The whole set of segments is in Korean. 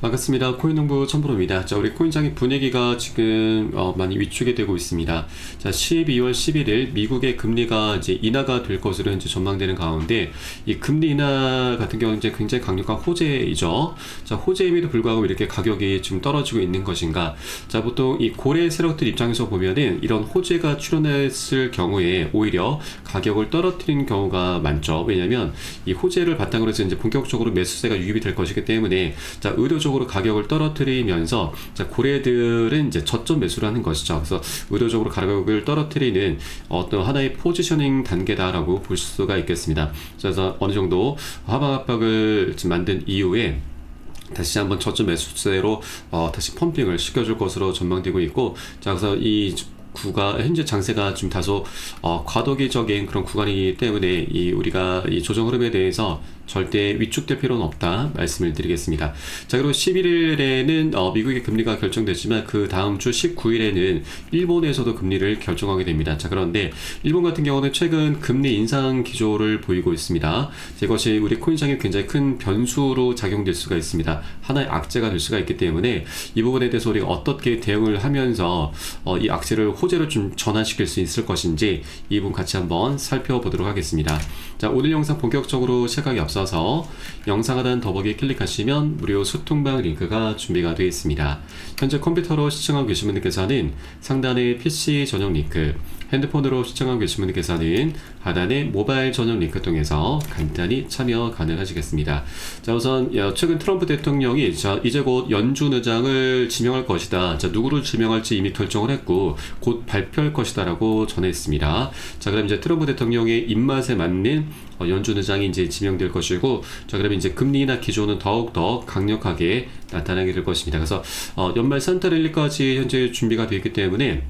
반갑습니다. 코인농부 천프로입니다. 자, 우리 코인장의 분위기가 지금 어, 많이 위축이 되고 있습니다. 자, 12월 11일 미국의 금리가 이제 인하가 될 것으로 이제 전망되는 가운데 이 금리 인하 같은 경우는 이제 굉장히 강력한 호재이죠. 자, 호재임에도 불구하고 이렇게 가격이 지금 떨어지고 있는 것인가? 자, 보통 이 고래 세력들 입장에서 보면은 이런 호재가 출현했을 경우에 오히려 가격을 떨어뜨리는 경우가 많죠. 왜냐하면 이 호재를 바탕으로 해서 이제 본격적으로 매수세가 유입이 될 것이기 때문에 자, 의료적 의도적으로 가격을 떨어뜨리면서 자, 고래들은 이제 저점 매수를 하는 것이죠. 그래서 의도적으로 가격을 떨어뜨리는 어떤 하나의 포지셔닝 단계다라고 볼 수가 있겠습니다. 그래서 어느 정도 하방 압박을 만든 이후에 다시 한번 저점 매수세로 어, 다시 펌핑을 시켜줄 것으로 전망되고 있고 자 그래서 이 구가 현재 장세가 좀 다소 어, 과도기적인 그런 구간이기 때문에 이 우리가 이 조정 흐름에 대해서 절대 위축될 필요는 없다 말씀을 드리겠습니다. 자 그리고 11일에는 어, 미국의 금리가 결정됐지만 그 다음 주 19일에는 일본에서도 금리를 결정하게 됩니다. 자 그런데 일본 같은 경우는 최근 금리 인상 기조를 보이고 있습니다. 이것이 우리 코인장에 굉장히 큰 변수로 작용될 수가 있습니다. 하나의 악재가 될 수가 있기 때문에 이 부분에 대해서 우리가 어떻게 대응을 하면서 어, 이 악재를 호재로 좀 전환시킬 수 있을 것인지 이 부분 같이 한번 살펴보도록 하겠습니다. 자 오늘 영상 본격적으로 시작하기 앞서 앞서서 영상 하단 더보기 클릭하시면 무료 소통방 링크가 준비가 되어 있습니다. 현재 컴퓨터로 시청하고 계신 분들께서는 상단의 PC 전용 링크, 핸드폰으로 시청하고 계신 분들께서는 하단의 모바일 전용 링크 통해서 간단히 참여 가능하시겠습니다. 자, 우선 최근 트럼프 대통령이 자, 이제 곧 연준 의장을 지명할 것이다. 자, 누구를 지명할지 이미 결정을 했고 곧 발표할 것이다라고 전했습니다. 자, 그럼 이제 트럼프 대통령의 입맛에 맞는 어, 연준 의장이 이제 지명될 것이고, 자, 그러면 이제 금리나 기조는 더욱더 강력하게 나타나게 될 것입니다. 그래서 어, 연말 산타랠리까지 현재 준비가 되어 있기 때문에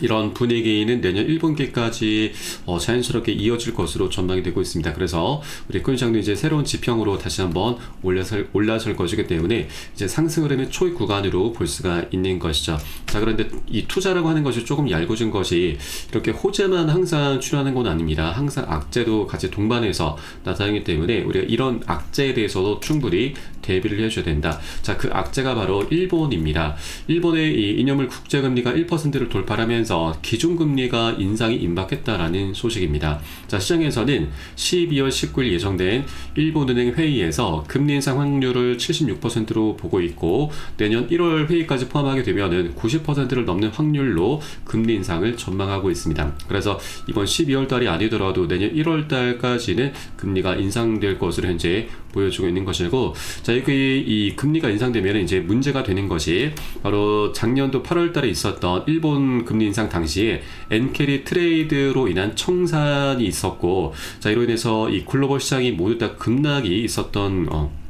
이런 분위기는 내년 1분기까지 어, 자연스럽게 이어질 것으로 전망이 되고 있습니다. 그래서 우리 코인장도 이제 새로운 지평으로 다시 한번 올라설, 올라설 것이기 때문에 이제 상승 흐름의 초입 구간으로 볼 수가 있는 것이죠. 자, 그런데 이 투자라고 하는 것이 조금 얇아진 것이 이렇게 호재만 항상 출현하는 건 아닙니다. 항상 악재도 같이 동반해서 나타나기 때문에 우리가 이런 악재에 대해서도 충분히 대비를 해줘야 된다. 자, 그 악재가 바로 일본입니다. 일본의 이 이념을 국제금리가 1%를 돌파하면서 기준금리가 인상이 임박했다라는 소식입니다. 자, 시장에서는 12월 19일 예정된 일본은행 회의에서 금리 인상 확률을 76%로 보고 있고 내년 1월 회의까지 포함하게 되면은 90%를 넘는 확률로 금리 인상을 전망하고 있습니다. 그래서 이번 12월 달이 아니더라도 내년 1월 달까지는 금리가 인상될 것으로 현재 보여주고 있는 것이고 자, 이, 이 금리가 인상되면 이제 문제가 되는 것이 바로 작년도 8월 달에 있었던 일본 금리 인상 당시에 엔캐리 트레이드로 인한 청산이 있었고 자, 이로 인해서 이 글로벌 시장이 모두 다 급락이 있었던 어,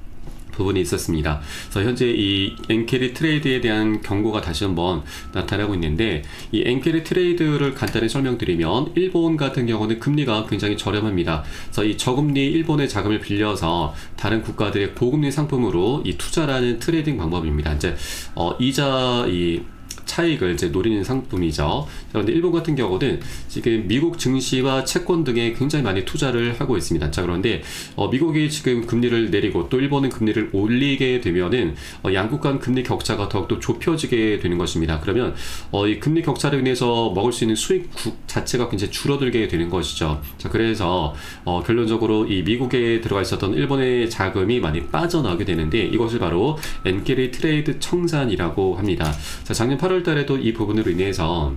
부분이 있었습니다. 그래서 현재 이 엔캐리 트레이드에 대한 경고가 다시 한번 나타나고 있는데 이 엔캐리 트레이드를 간단히 설명드리면 일본 같은 경우는 금리가 굉장히 저렴합니다. 그래서 이 저금리 일본의 자금을 빌려서 다른 국가들의 고금리 상품으로 이 투자라는 트레이딩 방법입니다. 이제 어 이자 이 차익을 이제 노리는 상품이죠. 그런데 일본 같은 경우는 지금 미국 증시와 채권 등에 굉장히 많이 투자를 하고 있습니다. 자 그런데 어, 미국이 지금 금리를 내리고 또 일본은 금리를 올리게 되면은 어, 양국 간 금리 격차가 더욱더 좁혀지게 되는 것입니다. 그러면 어, 이 금리 격차로 인해서 먹을 수 있는 수익 구, 자체가 굉장히 줄어들게 되는 것이죠. 자 그래서 어, 결론적으로 이 미국에 들어가 있었던 일본의 자금이 많이 빠져나오게 되는데 이것을 바로 엔케리 트레이드 청산이라고 합니다. 자 작년 8월 8월 달에도 이 부분으로 인해서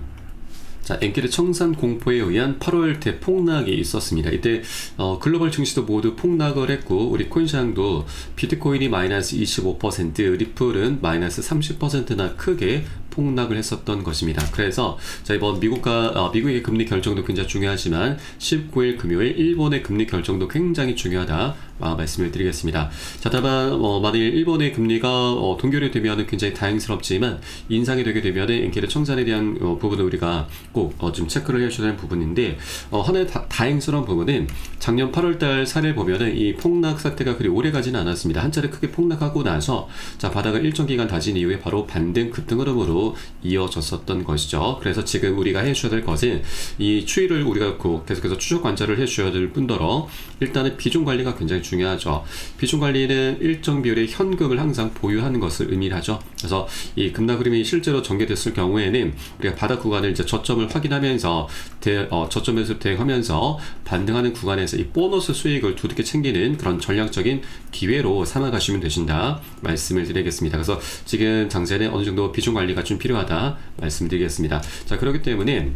자, 엔킬의 청산 공포에 의한 8월 대폭락이 있었습니다. 이때 어, 글로벌 증시도 모두 폭락을 했고 우리 코인시장도 비트코인이 마이너스 25%, 리플은 마이너스 30%나 크게 폭락을 했었던 것입니다. 그래서 자 이번 미국과 어, 미국의 금리 결정도 굉장히 중요하지만 19일 금요일 일본의 금리 결정도 굉장히 중요하다. 아, 말씀을 드리겠습니다. 자, 다만 어, 만일 일본의 금리가 어, 동결이 되면 굉장히 다행스럽지만 인상이 되게 되면 엔케르 청산에 대한 어, 부분을 우리가 꼭좀 어, 체크를 해주셔야 하는 부분인데 어, 하나의 다, 행스러운 부분은 작년 8월달 사례를 보면은 이 폭락 사태가 그리 오래 가지는 않았습니다. 한 차례 크게 폭락하고 나서 자 바닥을 일정 기간 다진 이후에 바로 반등 급등 흐름으로 이어졌었던 것이죠. 그래서 지금 우리가 해주셔야 될 것은 이 추이를 우리가 계속해서 추적 관찰을 해주셔야 될 뿐더러 일단은 비중 관리가 굉장히 중요하죠. 비중 관리는 일정 비율의 현금을 항상 보유하는 것을 의미하죠. 그래서 이 급락 흐름이 실제로 전개됐을 경우에는 우리가 바닥 구간을 이제 저점을 확인하면서 대, 어, 저점에서 대응하면서 반등하는 구간에서 이 보너스 수익을 두둑히 챙기는 그런 전략적인 기회로 삼아가시면 되신다 말씀을 드리겠습니다. 그래서 지금 장세는 어느 정도 비중 관리가 좀 필요하다 말씀드리겠습니다. 자 그렇기 때문에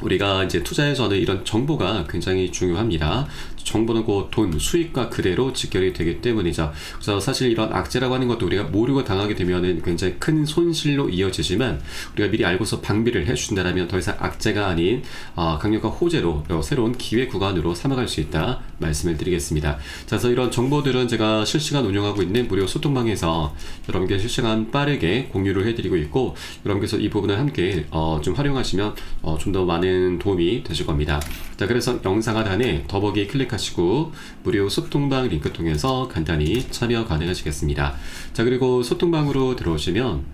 우리가 이제 투자에서는 이런 정보가 굉장히 중요합니다. 정보는 곧 돈, 수익과 그대로 직결이 되기 때문이죠. 그래서 사실 이런 악재라고 하는 것도 우리가 모르고 당하게 되면은 굉장히 큰 손실로 이어지지만 우리가 미리 알고서 방비를 해준다면 더 이상 악재가 아닌 어, 강력한 호재로 어, 새로운 기회 구간으로 삼아갈 수 있다 말씀을 드리겠습니다. 자, 그래서 이런 정보들은 제가 실시간 운영하고 있는 무료 소통방에서 여러분께 실시간 빠르게 공유를 해드리고 있고 여러분께서 이 부분을 함께 어, 좀 활용하시면 어, 좀더 많은 도움이 되실 겁니다. 자, 그래서 영상 하단에 더보기 클릭하시고 무료 소통방 링크 통해서 간단히 참여 가능하시겠습니다. 자, 그리고 소통방으로 들어오시면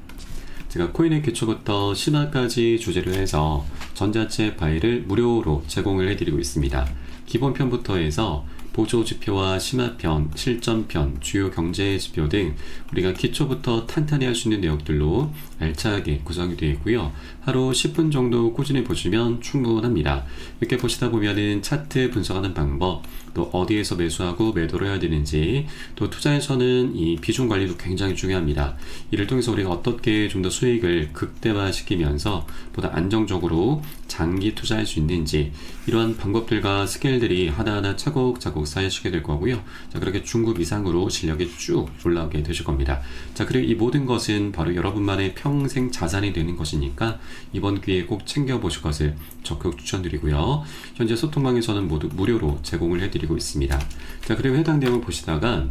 제가 코인의 기초부터 심화까지 주제로 해서 전자책 파일을 무료로 제공을 해드리고 있습니다. 기본편부터 해서 보조 지표와 심화편, 실전편, 주요 경제 지표 등 우리가 기초부터 탄탄히 할 수 있는 내용들로 알차게 구성이 되어 있고요. 하루 10분 정도 꾸준히 보시면 충분합니다. 이렇게 보시다 보면은 차트 분석하는 방법, 또 어디에서 매수하고 매도를 해야 되는지, 또 투자에서는 이 비중 관리도 굉장히 중요합니다. 이를 통해서 우리가 어떻게 좀 더 수익을 극대화시키면서 보다 안정적으로 장기 투자할 수 있는지 이러한 방법들과 스케일들이 하나하나 차곡차곡 쌓이시게 될 거고요. 자, 그렇게 중급 이상으로 실력이 쭉 올라오게 되실 겁니다. 자, 그리고 이 모든 것은 바로 여러분만의 평생 자산이 되는 것이니까 이번 기회에 꼭 챙겨보실 것을 적극 추천드리고요. 현재 소통방에서는 모두 무료로 제공을 해드리고 있습니다. 자, 그리고 해당 내용을 보시다가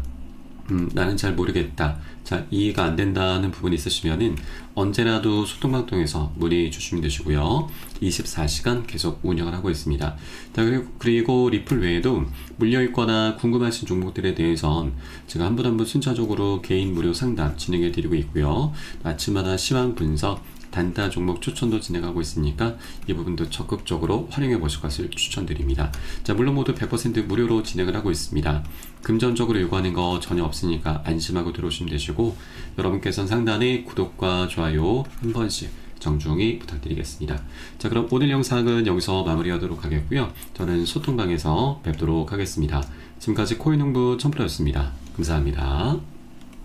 음, 나는 잘 모르겠다. 자, 이해가 안 된다는 부분이 있으시면은 언제라도 소통방 통해서 문의 주시면 되시고요. 24시간 계속 운영을 하고 있습니다. 자, 그리고, 그리고 리플 외에도 물려있거나 궁금하신 종목들에 대해선 제가 한 분 한 분 순차적으로 개인 무료 상담 진행해 드리고 있고요. 아침마다 시황 분석, 단타 종목 추천도 진행하고 있으니까 이 부분도 적극적으로 활용해 보실 것을 추천드립니다. 자, 물론 모두 100% 무료로 진행을 하고 있습니다. 금전적으로 요구하는 거 전혀 없으니까 안심하고 들어오시면 되시고 여러분께서는 상단에 구독과 좋아요 한 번씩 정중히 부탁드리겠습니다. 자, 그럼 오늘 영상은 여기서 마무리하도록 하겠고요. 저는 소통방에서 뵙도록 하겠습니다. 지금까지 코인 홍부 첨프로였습니다. 감사합니다.